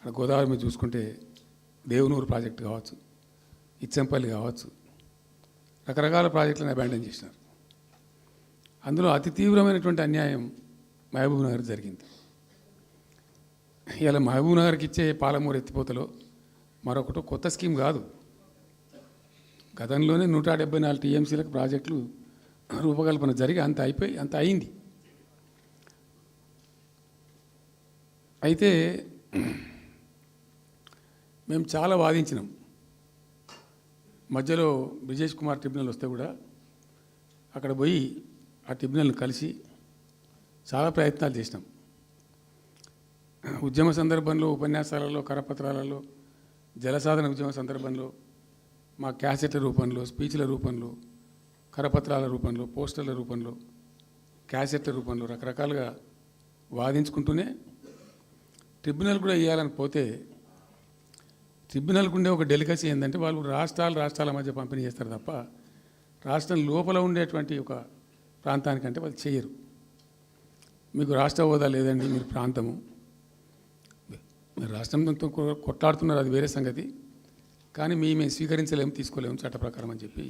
అక్కడ గోదావరి మీద చూసుకుంటే దేవునూరు ప్రాజెక్టు కావచ్చు ఇచ్చంపల్లి కావచ్చు రకరకాల ప్రాజెక్టులను అబాండన్ చేసినారు. అందులో అతి తీవ్రమైనటువంటి అన్యాయం మహబూబ్ నగర్ జరిగింది. ఇలా మహబూబ్ నగర్కి ఇచ్చే పాలమూరు ఎత్తిపోతలో మరొకటి కొత్త స్కీమ్ కాదు. గతంలోనే నూట డెబ్బై నాలుగు టీఎంసీలకు ప్రాజెక్టులు రూపకల్పన జరిగి అంత అయిపోయి అంత అయింది. అయితే మేము చాలా వాదించినాం. మధ్యలో బ్రిజేష్ కుమార్ ట్రిబ్యునల్ వస్తే కూడా అక్కడ పోయి ఆ ట్రిబ్యునల్ని కలిసి చాలా ప్రయత్నాలు చేసినాం. ఉద్యమ సందర్భంలో ఉపన్యాసాలలో కరపత్రాలలో జలసాధన ఉద్యమ సందర్భంలో మా క్యాసెట్ల రూపంలో స్పీచ్ల రూపంలో కరపత్రాల రూపంలో పోస్టర్ల రూపంలో క్యాసెట్ల రూపంలో రకరకాలుగా వాదించుకుంటూనే ట్రిబ్యునల్ కూడా ఇవ్వాలని పోతే ట్రిబ్యునల్కి ఉండే ఒక డెలికసీ ఏంటంటే వాళ్ళు రాష్ట్రాలు రాష్ట్రాల మధ్య పంపిణీ చేస్తారు తప్ప రాష్ట్రం లోపల ఉండేటువంటి ఒక ప్రాంతానికంటే వాళ్ళు చేయరు. మీకు రాష్ట్ర హోదా లేదండి మీరు ప్రాంతము. మీరు రాష్ట్రంతో కొట్లాడుతున్నారు అది వేరే సంగతి. కానీ మీ మేము స్వీకరించలేము తీసుకోలేము చట్ట ప్రకారం అని చెప్పి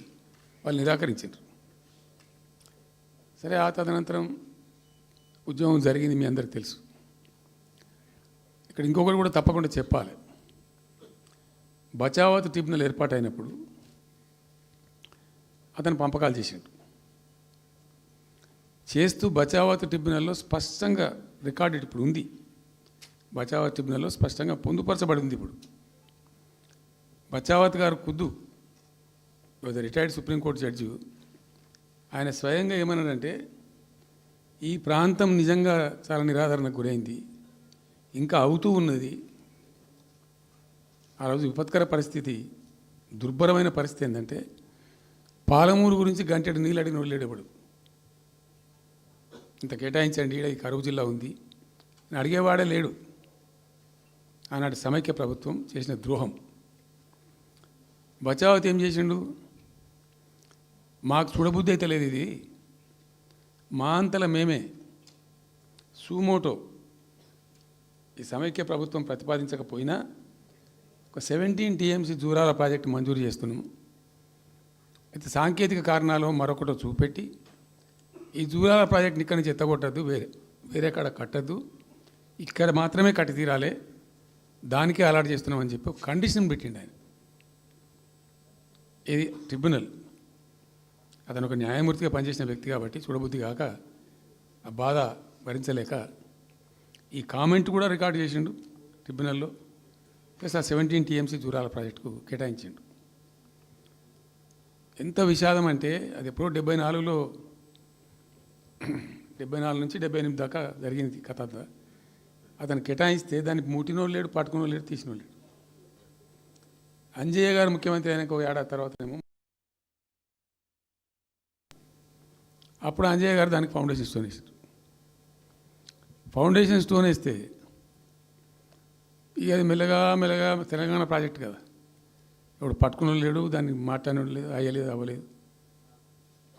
వాళ్ళు నిరాకరించారు సరే ఆ తదనంతరం ఉద్యమం జరిగింది మీ అందరికి తెలుసు. ఇక్కడ ఇంకొకటి కూడా తప్పకుండా చెప్పాలి. బచావత్ ట్రిబ్యునల్ ఏర్పాటైనప్పుడు అతను పంపకాలు చేసిండు. చేస్తూ బచావత్ ట్రిబ్యునల్లో స్పష్టంగా రికార్డెడ్ ఇప్పుడు ఉంది. బచావత్ ట్రిబ్యునల్లో స్పష్టంగా పొందుపరచబడి ఉంది ఇప్పుడు. బచావత్ గారు కుద్దు రిటైర్డ్ సుప్రీంకోర్టు జడ్జి ఆయన స్వయంగా ఏమన్నాడంటే ఈ ప్రాంతం నిజంగా చాలా నిరాదరణకు గురైంది ఇంకా అవుతూ ఉన్నది ఆ రోజు విపత్కర పరిస్థితి దుర్భరమైన పరిస్థితి ఏంటంటే పాలమూరు గురించి గంటెడు నీళ్ళు అడిగిన వాళ్ళు ఇంత కేటాయించండి ఈడ ఈ కరువు జిల్లా ఉంది. అడిగేవాడే లేడు. ఆనాటి సమైక్య ప్రభుత్వం చేసిన ద్రోహం. బచావత్ ఏం చేసిండు? మాకు చూడబుద్ధి అయితే లేదు ఇది. మా అంతల మేమే. సూమోటో. ఈ సమైక్య ప్రభుత్వం ప్రతిపాదించకపోయినా ఒక సెవెంటీన్ టీఎంసీ జూరాల ప్రాజెక్టు మంజూరు చేస్తున్నాము. అయితే సాంకేతిక కారణాలు మరొకటో చూపెట్టి ఈ జూరాల ప్రాజెక్ట్ని ఇక్కడ నుంచి ఎత్తగొట్టద్దు వేరే వేరే కాడ కట్టద్దు ఇక్కడ మాత్రమే కట్టి తీరాలే దానికే అలాట్ చేస్తున్నామని చెప్పి ఒక కండిషన్ పెట్టిండు ఆయన. ఇది ట్రిబ్యునల్ అతను ఒక న్యాయమూర్తిగా పనిచేసిన వ్యక్తి కాబట్టి చూడబుద్ధి కాక ఆ బాధ భరించలేక ఈ కామెంట్ కూడా రికార్డ్ చేసిండు ట్రిబ్యునల్లో ప్లస్ ఆ సెవెంటీన్ టీఎంసీ దూరాల ప్రాజెక్టుకు కేటాయించిండు. ఎంత విషాదం అంటే అది ఎప్పుడో డెబ్బై నాలుగులో డెబ్బై నాలుగు నుంచి డెబ్బై ఎనిమిది దాకా జరిగింది కథ అంతా. అతను కేటాయిస్తే దానికి ముట్టినోడు లేడు పట్టుకునోడు లేడు తీసినోడు లేడు. అంజయ్య గారు ముఖ్యమంత్రి అయినాక ఒక ఏడాది తర్వాతనేమో అప్పుడు అంజయ్య గారు దానికి ఫౌండేషన్ స్టోన్ వేసారు ఫౌండేషన్ స్టోన్ వేస్తే ఇక అది మెల్లగా మెల్లగా తెలంగాణ ప్రాజెక్ట్ కదా. ఇప్పుడు పట్టుకుని లేడు దాన్ని మాట్లాడినోడు లేదు అయ్యలేదు అవ్వలేదు.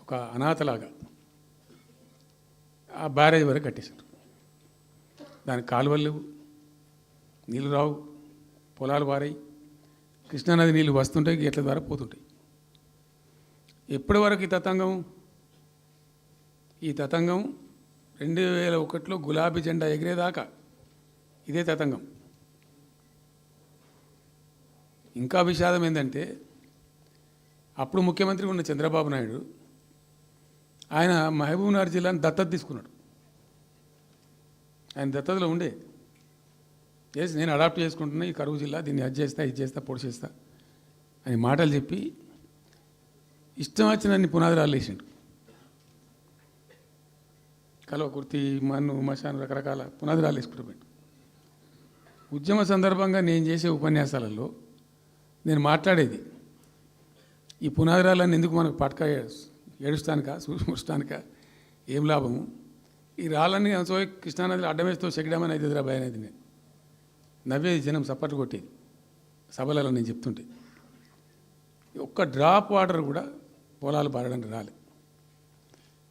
ఒక అనాథలాగా ఆ బ్యారేజ్ వరకు కట్టేశారు. దానికి కాలువలు లేవు నీళ్ళు రావు పొలాలు వారాయి కృష్ణానది నీళ్ళు వస్తుంటాయి గేట్ల ద్వారా పోతుంటాయి. ఎప్పటి వరకు ఈ తతంగం? ఈ తతంగం రెండు వేల ఒకటిలో గులాబీ జెండా ఎగిరేదాకా ఇదే తతంగం. ఇంకా విషాదం ఏంటంటే అప్పుడు ముఖ్యమంత్రి ఉన్న చంద్రబాబు నాయుడు ఆయన మహబూబ్నగర్ జిల్లాని దత్తత తీసుకున్నాడు. ఆయన దత్తతలో ఉండే. చేసి నేను అడాప్ట్ చేసుకుంటున్నా ఈ కరువు జిల్లా దీన్ని అది చేస్తా ఇది చేస్తా పొడి చేస్తా అని మాటలు చెప్పి ఇష్టం వచ్చినన్ని పునాదురాలు వేసిండు. కలవ కుర్తి మన్ను మశాను రకరకాల పునాదురాలు వేసుకుంటూ ఉద్యమ సందర్భంగా నేను చేసే ఉపన్యాసాలలో నేను మాట్లాడేది. ఈ పునాదిరాలన్నీ ఎందుకు మనకు పట్క ఏడుస్తానుక చూస్తానిక ఏం లాభము? ఈ రాళ్ళని సో కృష్ణానదిలో అడ్డమేస్తూ చెక్కడమని అయితే ఎదురా భయం అనేది నేను నవ్వేది జనం సప్పట్లు కొట్టేది. సభలలో నేను చెప్తుంటే. ఒక్క డ్రాప్ వాటర్ కూడా పొలాలు పారడానికి రాలే.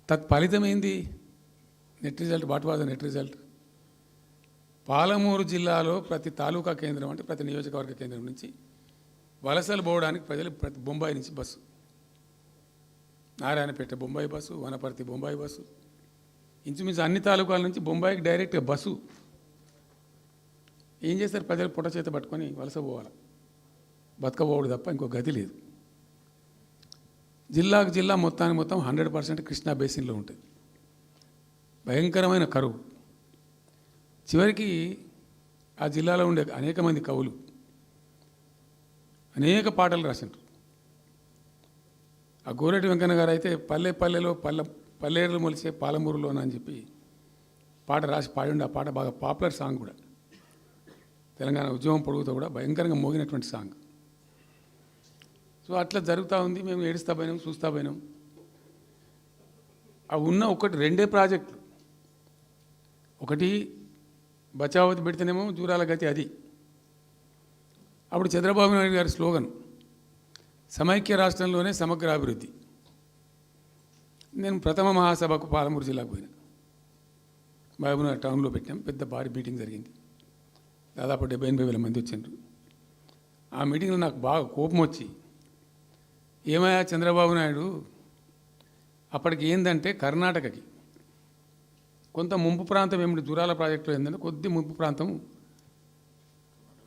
తత్ఫలితమైంది ఏంది net result what was the net result? Palamuru జిల్లాలో ప్రతి తాలూకా కేంద్రం అంటే ప్రతి నియోజకవర్గ కేంద్రం నుంచి వలసలు పోవడానికి ప్రజలు ప్రతి బొంబాయి నుంచి bus. Narayanpet Bombay bus Wanaparthy Bombay bus. ఇంచుమించు అన్ని తాలూకాల నుంచి బొంబాయికి డైరెక్ట్గా బస్సు. ఏం చేస్తారు? ప్రజలు పుట్ట చేత పట్టుకొని వలస పోవాలి. బతకపోవడు తప్ప ఇంకో గతి లేదు. జిల్లాకు జిల్లా మొత్తానికి మొత్తం హండ్రెడ్ పర్సెంట్ కృష్ణా బేసిన్లో ఉంటుంది. భయంకరమైన కరువు. చివరికి ఆ జిల్లాలో ఉండే అనేక మంది కవులు అనేక పాటలు రాసిండ్రు. ఆ గోరెటి వెంకన్న గారు అయితే పల్లె పల్లెలో పల్లె పల్లెలు మొలిసే పాలమూరులోనని చెప్పి పాట రాసి పాడిండు. ఆ పాట బాగా పాపులర్ సాంగ్ కూడా. తెలంగాణ ఉద్యమం పొడుగుతో కూడా భయంకరంగా మోగినటువంటి సాంగ్. సో అట్లా జరుగుతూ ఉంది. మేము ఏడుస్తా పోయినాం చూస్తా పోయినాం. ఆ ఉన్న ఒకటి రెండే ప్రాజెక్టులు. ఒకటి బచావతి పెడితేనేమో జూరాల గతి అది. అప్పుడు చంద్రబాబు నాయుడు గారి స్లోగన్ సమైక్య రాష్ట్రంలోనే సమగ్ర అభివృద్ధి. నేను ప్రథమ మహాసభకు పాలమూరు జిల్లాకు పోయినా. మహబూబ్నగర్ టౌన్లో పెట్టాం పెద్ద భారీ మీటింగ్ జరిగింది. దాదాపు డెబ్బై ఎనభై వేల మంది వచ్చిండ్రు. ఆ మీటింగ్లో నాకు బాగా కోపం వచ్చి ఏమయ్యా చంద్రబాబు నాయుడు అప్పటికి ఏంటంటే కర్ణాటకకి. కొంత ముంపు ప్రాంతం ఏమిటి దూరాల ప్రాజెక్టులో ఏంటంటే కొద్ది ముంపు ప్రాంతం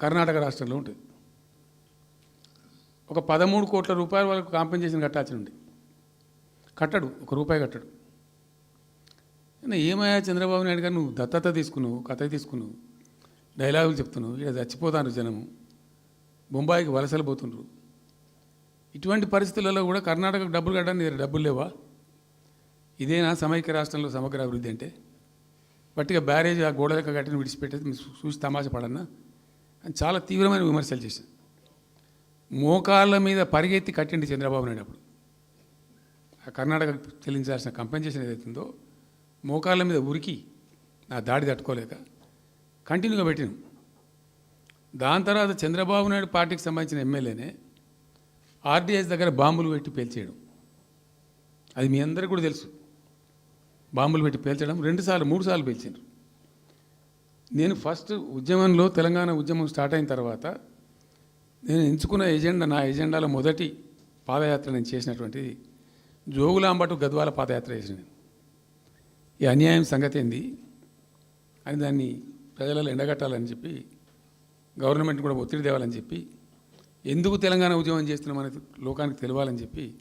కర్ణాటక రాష్ట్రంలో ఉంటుంది. ఒక పదమూడు కోట్ల రూపాయల వరకు కాంపెన్సేషన్ కట్టాల్సి ఉంది. కట్టడు ఒక రూపాయి కట్టడు. ఏమయ్యా చంద్రబాబు నాయుడు గారు నువ్వు దత్తత తీసుకున్నావు కథ తీసుకున్నావు డైలాగులు చెప్తున్నావు ఇక్కడ చచ్చిపోతాను జనము బొంబాయికి వలసలు పోతుండ్రు. ఇటువంటి పరిస్థితులలో కూడా కర్ణాటకకు డబ్బులు కట్టడానికి డబ్బులు లేవా? ఇదేనా సమైక్య రాష్ట్రంలో సమగ్ర అభివృద్ధి అంటే? బట్టిగా బ్యారేజ్ ఆ గోడలకు కట్టిన విడిచిపెట్టేది చూసి తమాషా పడన్నా? అని చాలా తీవ్రమైన విమర్శలు చేశాను. మోకాళ్ళ మీద పరిగెత్తి కట్టిండి చంద్రబాబు నాయుడు అప్పుడు. ఆ కర్ణాటక చెల్లించాల్సిన కంపెన్సేషన్ ఏదైతుందో మోకాళ్ళ మీద ఉరికి నా దాడి తట్టుకోలేక కంటిన్యూగా పెట్టినాం. దాని తర్వాత చంద్రబాబు నాయుడు పార్టీకి సంబంధించిన ఎమ్మెల్యేనే ఆర్డీఎస్ దగ్గర బాంబులు పెట్టి పేల్చేయడం. అది మీ అందరికీ కూడా తెలుసు. బాంబులు పెట్టి పేల్చడం రెండుసార్లు మూడు సార్లు పేల్చారు నేను ఫస్ట్ ఉద్యమంలో తెలంగాణ ఉద్యమం స్టార్ట్ అయిన తర్వాత నేను ఎంచుకున్న ఎజెండా నా ఎజెండాలో మొదటి పాదయాత్ర నేను చేసినటువంటిది జోగులాంబటు గద్వాల పాదయాత్ర చేసిన నేను. ఈ అన్యాయం సంగతి ఏంది? అని దాన్ని ప్రజలలో ఎండగట్టాలని చెప్పి గవర్నమెంట్ కూడా ఒత్తిడి తేవాలని చెప్పి ఎందుకు తెలంగాణ ఉద్యమం చేస్తున్నామని లోకానికి తెలియాలని చెప్పి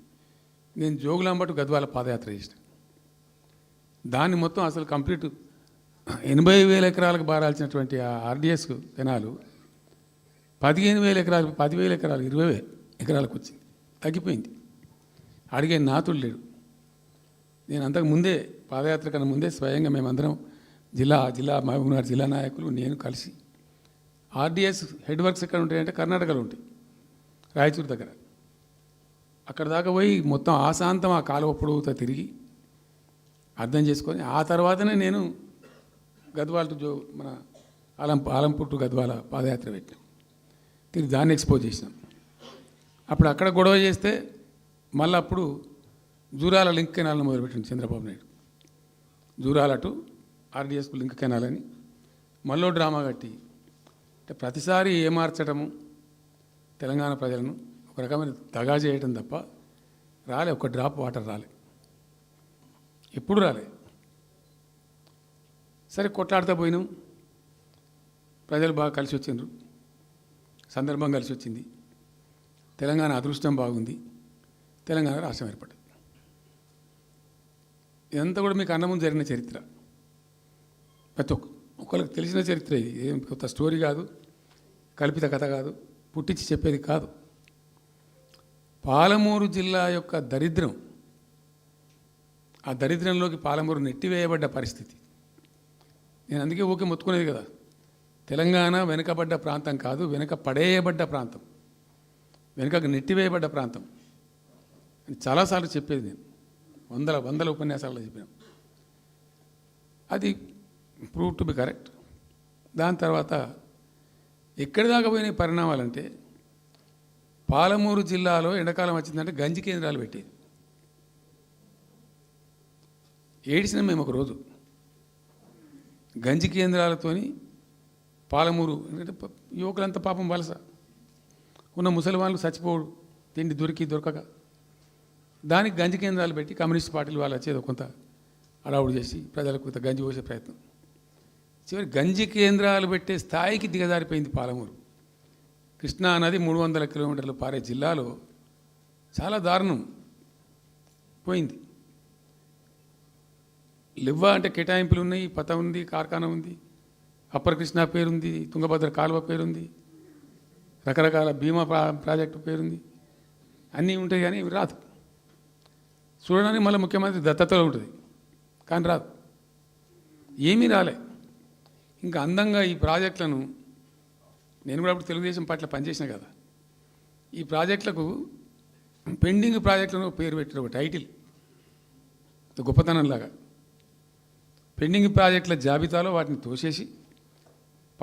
నేను జోగులాంబటు గద్వాల పాదయాత్ర చేసిన. దాన్ని మొత్తం అసలు కంప్లీట్ ఎనభై వేల ఎకరాలకు బారాల్సినటువంటి ఆ ఆర్డిఎస్ జనాలు పదిహేను వేల ఎకరాలు పదివేల ఎకరాలు ఇరవై ఎకరాలకు వచ్చింది. తగ్గిపోయింది. అడిగే నాతుడు లేడు. నేను అంతకు ముందే పాదయాత్ర కన్నా ముందే స్వయంగా మేమందరం జిల్లా జిల్లా మహబూబ్నగర్ జిల్లా నాయకులు నేను కలిసి ఆర్డిఎస్ హెడ్ వర్క్స్ ఎక్కడ ఉంటాయంటే కర్ణాటకలో ఉంటాయి రాయచూరు దగ్గర. అక్కడ దాకా పోయి మొత్తం ఆశాంతం ఆ కాలువ పొడవుతో తిరిగి అర్థం చేసుకొని ఆ తర్వాతనే నేను గద్వాల జో మన ఆలం ఆలంపుట్టు గద్వాల పాదయాత్ర పెట్టాను. తిరిగి దాన్ని ఎక్స్పోజ్ చేసినాం. అప్పుడు అక్కడ గొడవ చేస్తే మళ్ళీ అప్పుడు జూరాల లింక్ కెనాల్ని మొదలుపెట్టింది చంద్రబాబు నాయుడు. జూరాల టు ఆర్డిఎస్కు లింక్ కెనాల్ అని మళ్ళీ డ్రామా కట్టి అంటే ప్రతిసారి ఏమార్చడము తెలంగాణ ప్రజలను ఒక రకమైన దగా చేయటం తప్ప రాలే ఒక డ్రాప్ వాటర్ రాలే. ఎప్పుడు రాలే. సరే కొట్లాడుతూ పోయినాం. ప్రజలు బాగా కలిసి వచ్చిండ్రు. సందర్భం కలిసి వచ్చింది. తెలంగాణ అదృష్టం బాగుంది. తెలంగాణ రాష్ట్రం ఏర్పడింది. ఇదంతా కూడా మీకు అన్నముందు జరిగిన చరిత్ర. ప్రతి ఒక్క ఒకరికి తెలిసిన చరిత్ర ఇది. ఏం కొత్త స్టోరీ కాదు. కల్పిత కథ కాదు. పుట్టించి చెప్పేది కాదు. పాలమూరు జిల్లా యొక్క దరిద్రం ఆ దరిద్రంలోకి పాలమూరు నెట్టివేయబడ్డ పరిస్థితి. నేను అందుకే ఊకే మొత్తుకునేది కదా. తెలంగాణ వెనుకబడ్డ ప్రాంతం కాదు వెనుక పడేయబడ్డ ప్రాంతం. వెనుకకు నెట్టివేయబడ్డ ప్రాంతం. అని చాలాసార్లు చెప్పేది నేను. వందల వందల ఉపన్యాసాల్లో చెప్పాను. అది ప్రూవ్ టు బి కరెక్ట్ దాని తర్వాత ఎక్కడి దాకా పోయిన పరిణామాలంటే పాలమూరు జిల్లాలో ఎండాకాలం వచ్చిందంటే గంజి కేంద్రాలు పెట్టేది. ఏడిసిన మేము ఒక రోజు గంజి కేంద్రాలతోని పాలమూరు ఎందుకంటే యువకులంతా పాపం వలస. ఉన్న ముసలి వాళ్ళు చచ్చిపోడు తిండి దొరికి దొరకక. దానికి గంజి కేంద్రాలు పెట్టి కమ్యూనిస్ట్ పార్టీలు వాళ్ళు వచ్చేది కొంత అడావుడు చేసి ప్రజలకు కొంత గంజి పోసే ప్రయత్నం. చివరి గంజి కేంద్రాలు పెట్టే స్థాయికి దిగజారిపోయింది పాలమూరు. కృష్ణా నది మూడు వందల కిలోమీటర్లు పారే జిల్లాలో చాలా దారుణం పోయింది. లివ్వ అంటే కేటాయింపులు ఉన్నాయి పత ఉంది కార్ఖానా ఉంది. అప్పర్ కృష్ణ పేరుంది తుంగభద్ర కాలువ పేరుంది రకరకాల బీమా ప్రా ప్రాజెక్టు పేరుంది. అన్నీ ఉంటాయి కానీ ఇవి రాదు. చూడడానికి మళ్ళీ ముఖ్యమంత్రి దత్తతలో ఉంటుంది కానీ రాదు. ఏమీ రాలే. ఇంకా అందంగా ఈ ప్రాజెక్టులను నేను కూడా అప్పుడు తెలుగుదేశం పార్టీలో పనిచేసిన కదా ఈ ప్రాజెక్టులకు పెండింగ్ ప్రాజెక్టులను పేరు పెట్టారు ఒక టైటిల్ గొప్పతనంలాగా. పెండింగ్ ప్రాజెక్టుల జాబితాలో వాటిని తోసేసి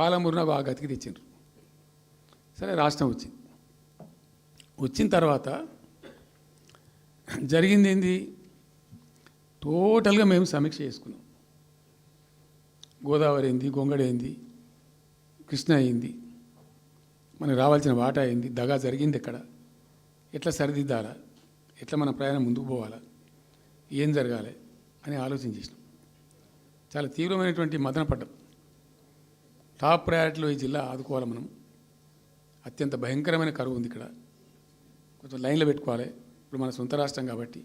పాలమూరున బాగా గతికి తెచ్చిండ్రు. సరే రాష్ట్రం వచ్చింది. వచ్చిన తర్వాత జరిగింది ఏంది? టోటల్గా మేము సమీక్ష చేసుకున్నాం. గోదావరి ఏంది గొంగడ ఏంది కృష్ణ అయింది మనకు రావాల్సిన వాటా అయింది దగా జరిగింది ఎక్కడ? ఎట్లా సరిదిద్దాలా? ఎట్లా మన ప్రయాణం ముందుకు పోవాలా? ఏం జరగాలి? అని ఆలోచన చేసినాం. చాలా తీవ్రమైనటువంటి మదన పడ్డం టాప్ ప్రయారిటీలో ఈ జిల్లా ఆదుకోవాలి మనం. అత్యంత భయంకరమైన కరువు ఉంది ఇక్కడ. కొంచెం లైన్లో పెట్టుకోవాలి. ఇప్పుడు మన సొంత రాష్ట్రం కాబట్టి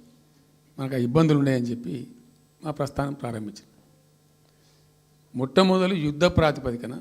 మనకు ఆ ఇబ్బందులు ఉన్నాయని చెప్పి మా ప్రస్థానం ప్రారంభించింది మొట్టమొదలు యుద్ధ ప్రాతిపదికన